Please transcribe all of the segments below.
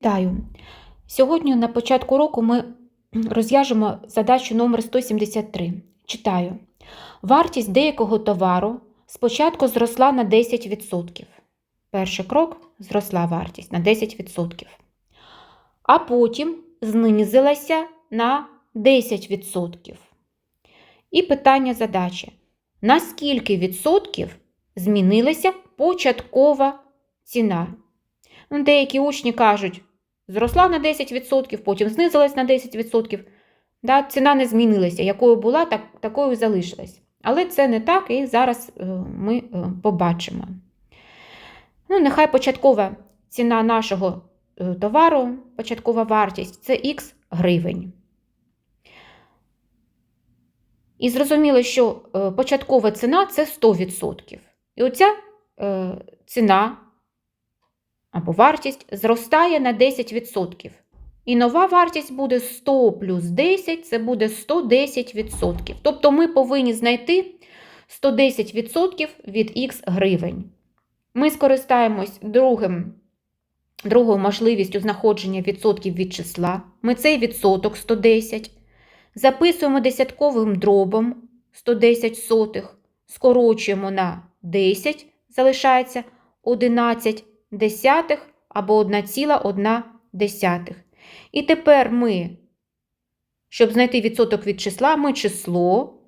Вітаю! Сьогодні на початку року ми розв'яжемо задачу номер 173. Читаю. Вартість деякого товару спочатку зросла на 10%. Перший крок зросла вартість на 10%. А потім знизилася на 10%. І питання задачі. На скільки відсотків змінилася початкова ціна? Ну, Деякі учні кажуть, зросла на 10%, потім знизилась на 10%. Да, ціна не змінилася. Якою була, так, такою залишилась. Але це не так, і зараз е, ми е, побачимо. Ну, Нехай початкова ціна нашого е, товару, початкова вартість це х гривень. І зрозуміло, що початкова ціна це 100%. І оця ціна або вартість зростає на 10%. І нова вартість буде 100 плюс 10 це буде 110%. Тобто ми повинні знайти 110% від х гривень. Ми скористаємось другим, другою можливістю знаходження відсотків від числа. Ми цей відсоток 110. Записуємо десятковим дробом 110 сотих, скорочуємо на 10, залишається 11 десятих або 1,1 десятих. І тепер ми, щоб знайти відсоток від числа, ми число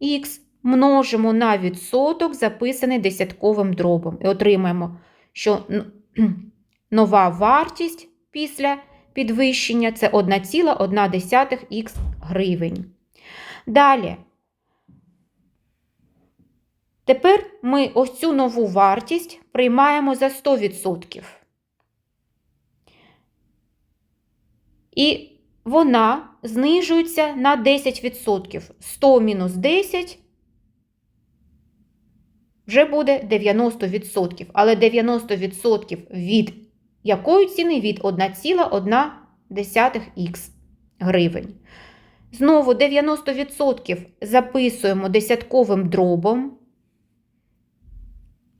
х множимо на відсоток, записаний десятковим дробом. І отримаємо, що нова вартість після підвищення це 1,1 х гривень. Далі. Тепер ми ось цю нову вартість приймаємо за 100%. І вона знижується на 10%. 100 мінус 10 вже буде 90%. Але 90% від якої ціни? Від 1,1 х гривень. Знову 90% записуємо десятковим дробом.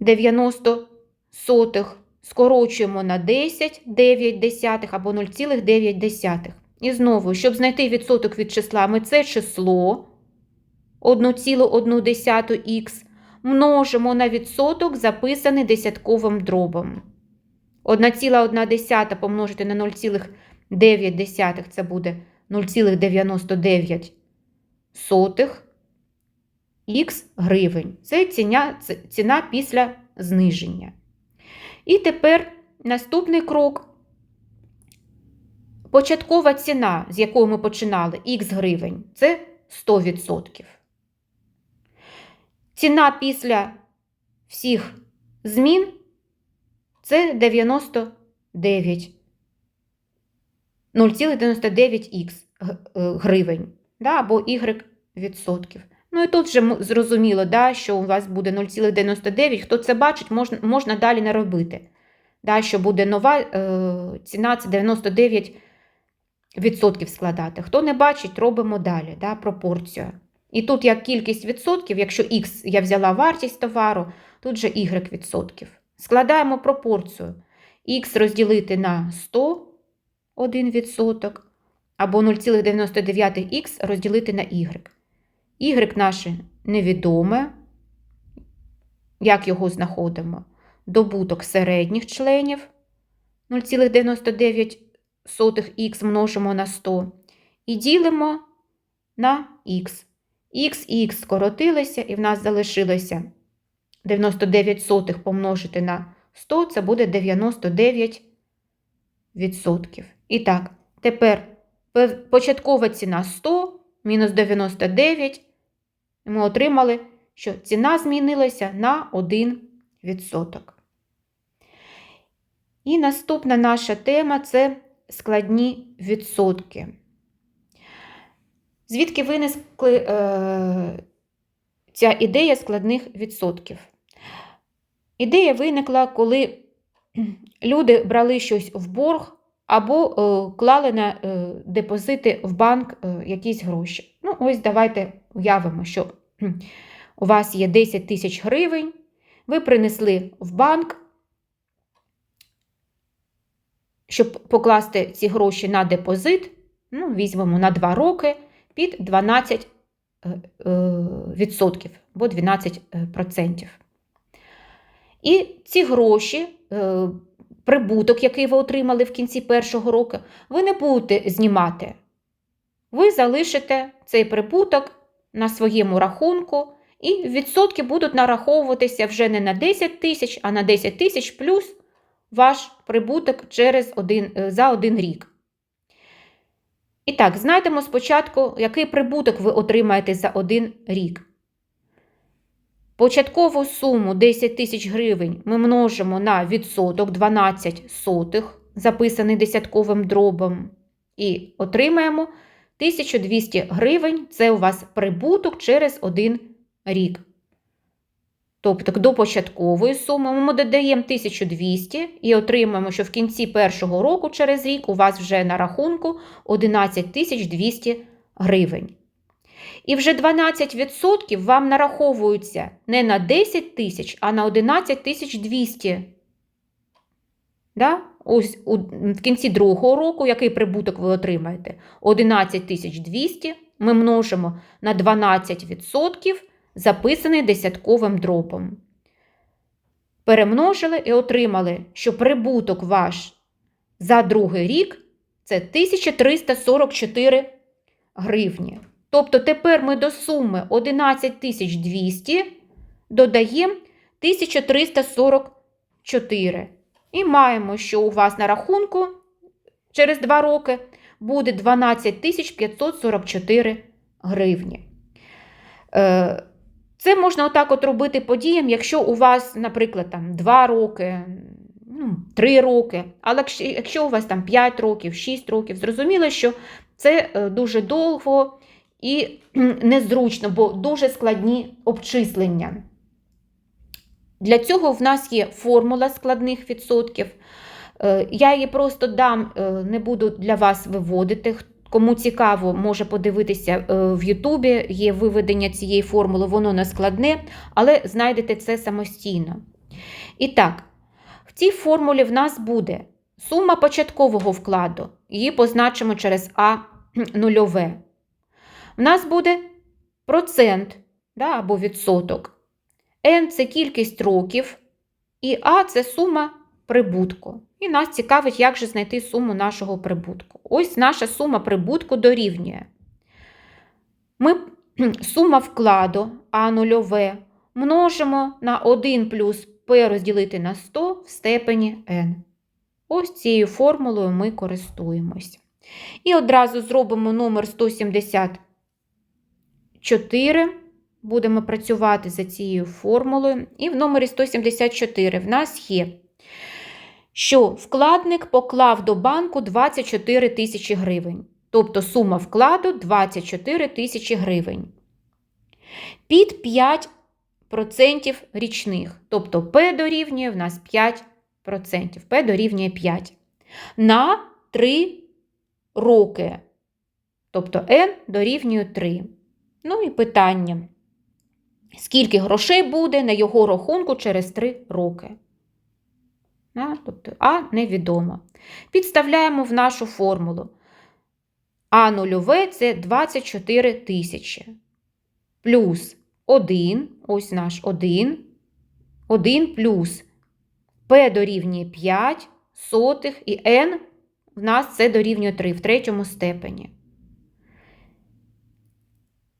90 сотих скорочуємо на 10, 9 десятих або 0,9. десятих. І знову, щоб знайти відсоток від числа, ми це число 1,1 х множимо на відсоток, записаний десятковим дробом. 1,1 помножити на 0,9 це буде 0,99 х гривень. Це ціна, ціна після зниження. І тепер наступний крок. Початкова ціна, з якої ми починали, х гривень, це 100%. Ціна після всіх змін це 99. 0,99х гривень да, або y відсотків. Ну і тут вже зрозуміло, да, що у вас буде 0,99. Хто це бачить, можна можна далі не робити. Да, Що буде нова е, ціна це 99% складати. Хто не бачить, робимо далі да, пропорцію. І тут як кількість відсотків, якщо Х я взяла вартість товару, тут же Y відсотків. Складаємо пропорцію. Х розділити на 100 1%, або 0,99х розділити на Y. Y наше невідоме. Як його знаходимо? Добуток середніх членів 0,99х множимо на 100 і ділимо на х. Х і х скоротилися, і в нас залишилося 99 сотих помножити на 100, це буде 99 відсотків. І так, тепер початкова ціна 100 мінус 99 ми отримали, що ціна змінилася на 1%. І наступна наша тема це складні відсотки. Звідки винесли е, ця ідея складних відсотків? Ідея виникла, коли люди брали щось в борг або е, клали на е, депозити в банк е, якісь гроші. Ну, ось давайте уявимо, що у вас є 10 тисяч гривень, ви принесли в банк щоб покласти ці гроші на депозит, ну, візьмемо на 2 роки під 12 е, е, відсотків або 12 е, процентів. І ці гроші, прибуток, який ви отримали в кінці першого року, ви не будете знімати. Ви залишите цей прибуток на своєму рахунку, і відсотки будуть нараховуватися вже не на 10 тисяч, а на 10 тисяч плюс ваш прибуток через один, е, за один рік. І так, знайдемо спочатку, який прибуток ви отримаєте за один рік. Початкову суму 10 тисяч гривень ми множимо на відсоток 12 сотих, записаний десятковим дробом, і отримаємо 1200 гривень це у вас прибуток через один рік. Тобто до початкової суми ми додаємо 1200 і отримаємо, що в кінці першого року через рік у вас вже на рахунку 11 200 гривень. І вже 12% вам нараховуються не на 10 тисяч, а на 11 200. Да? Ось у, в кінці другого року, який прибуток ви отримаєте? 11 200 ми множимо на 12%, записаний десятковим дробом. Перемножили і отримали, що прибуток ваш за другий рік це 1344 гривні. Тобто тепер ми до суми 11 200 додаємо 1344. І маємо, що у вас на рахунку через 2 роки буде 12 544 гривні. Е, це можна отак от робити подіям, якщо у вас, наприклад, там 2 роки, ну, 3 роки, але якщо у вас там 5 років, 6 років, зрозуміло, що це е, дуже довго і незручно, бо дуже складні обчислення. Для цього в нас є формула складних відсотків. Е, я її просто дам, е, не буду для вас виводити. Кому цікаво, може подивитися в Ютубі, є виведення цієї формули, воно не складне, але знайдете це самостійно. І так, в цій формулі в нас буде сума початкового вкладу, її позначимо через А нульове. В нас буде процент да, або відсоток. N це кількість років, і А це сума прибутку. І нас цікавить, як же знайти суму нашого прибутку. Ось наша сума прибутку дорівнює. Ми сума вкладу А нульове множимо на 1 плюс P розділити на 100 в степені n. Ось цією формулою ми користуємось. І одразу зробимо номер 174. Будемо працювати за цією формулою. І в номері 174 в нас є що вкладник поклав до банку 24 тисячі гривень. Тобто сума вкладу 24 тисячі гривень. Під 5% річних. Тобто П дорівнює в нас 5%. П дорівнює 5. На 3 роки. Тобто N дорівнює 3. Ну і питання. Скільки грошей буде на його рахунку через 3 роки? тобто А невідомо. Підставляємо в нашу формулу. А нульове це 24 тисячі. Плюс 1, ось наш 1, 1 плюс P дорівнює 5 сотих і N в нас це дорівнює 3 в третьому степені.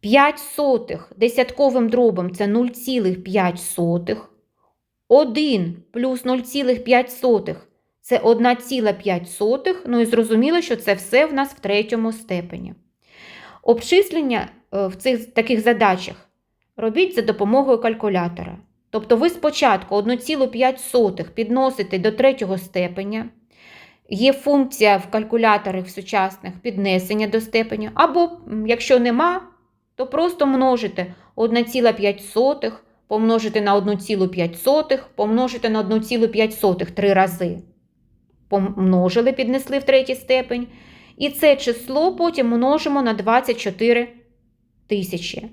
5 сотих десятковим дробом це 0,5 сотих. 1 плюс 0,5 це 1,5. Ну і зрозуміло, що це все в нас в третьому степені. Обчислення е, в цих таких задачах робіть за допомогою калькулятора. Тобто ви спочатку 1,5 підносите до третього степеня. Є функція в калькуляторах сучасних піднесення до степеня, або, якщо нема, то просто множите 1,5 помножити на 1,5, помножити на 1,5 три рази. Помножили, піднесли в третій степень. І це число потім множимо на 24 тисячі.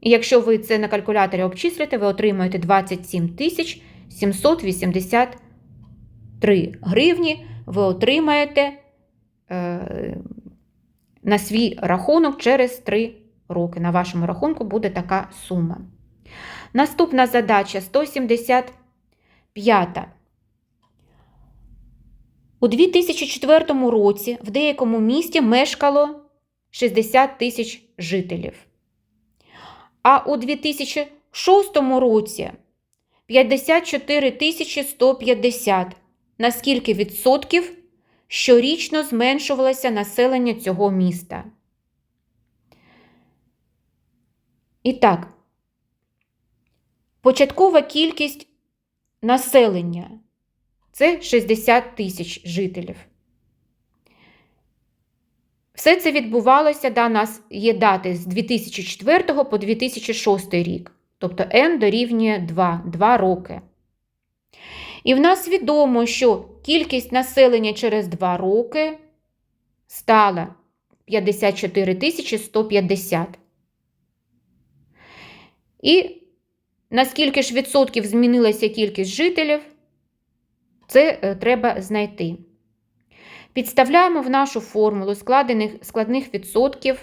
І якщо ви це на калькуляторі обчислите, ви отримаєте 27 тисяч 783 гривні ви отримаєте е, на свій рахунок через 3 роки. На вашому рахунку буде така сума. Наступна задача 175. У 2004 році в деякому місті мешкало 60 тисяч жителів. А у 2006 році 54 тисячі 150. На скільки відсотків щорічно зменшувалося населення цього міста? І так, початкова кількість населення це 60 тисяч жителів. Все це відбувалося, да, нас є дати з 2004 по 2006 рік, тобто n дорівнює 2, 2 роки. І в нас відомо, що кількість населення через 2 роки стала 54 150. І наскільки ж відсотків змінилася кількість жителів, це е, треба знайти. Підставляємо в нашу формулу складених, складних відсотків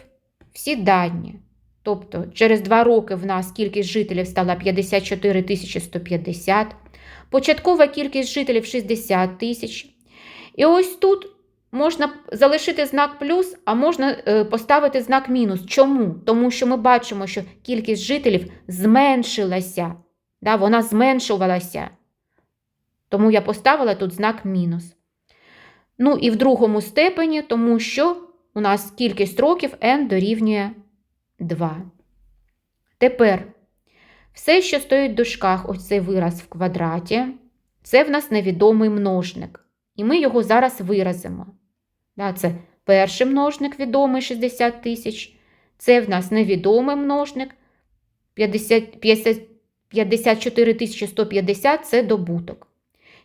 всі дані. Тобто, через 2 роки в нас кількість жителів стала 54 150, початкова кількість жителів 60 тисяч. І ось тут можна залишити знак плюс, а можна е, поставити знак мінус. Чому? Тому що ми бачимо, що кількість жителів зменшилася. Да, Вона зменшувалася. Тому я поставила тут знак мінус. Ну і в другому степені, тому що у нас кількість років n дорівнює 2. Тепер все, що стоїть в дужках, ось цей вираз в квадраті, це в нас невідомий множник. І ми його зараз виразимо. Да, Це перший множник відомий 60 тисяч. Це в нас невідомий множник 50, 50, 54 150 це добуток.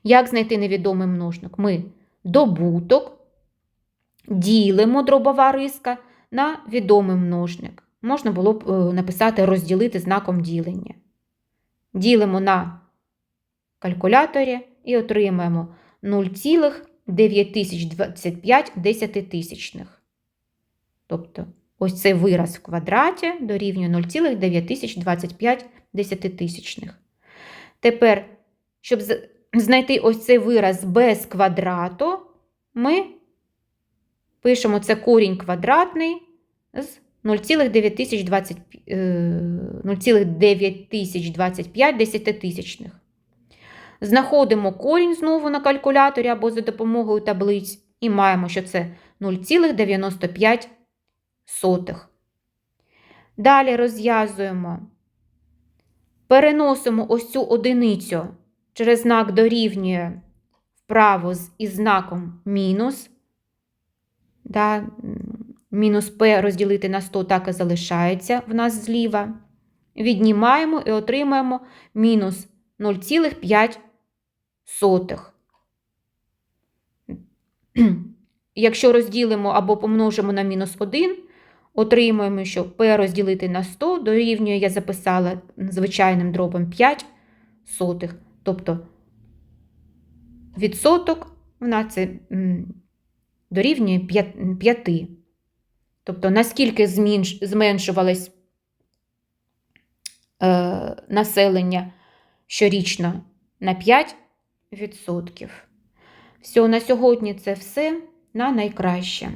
Як знайти невідомий множник? Ми добуток ділимо дробова риска на відомий множник. Можна було б е, написати розділити знаком ділення. Ділимо на калькуляторі і отримаємо 0,9025 десятитисячних. Тобто, ось цей вираз в квадраті дорівнює 0,9025 десятитисячних. Тепер, щоб знайти ось цей вираз без квадрату, ми пишемо це корінь квадратний з 0,9025 десятитисячних. Знаходимо корінь знову на калькуляторі або за допомогою таблиць, і маємо, що це 0,95. Далі розв'язуємо, переносимо ось цю одиницю через знак дорівнює вправо із знаком мінус. Да, Мінус P розділити на 100 так і залишається в нас зліва. Віднімаємо і отримаємо мінус 0,5. Якщо розділимо або помножимо на мінус 1, отримуємо, що P розділити на 100 дорівнює, я записала звичайним дробом 5 сотих. Тобто відсоток нас це дорівнює 5. Тобто, наскільки зменшувалось е, населення щорічно на 5%. На сьогодні це все на найкраще.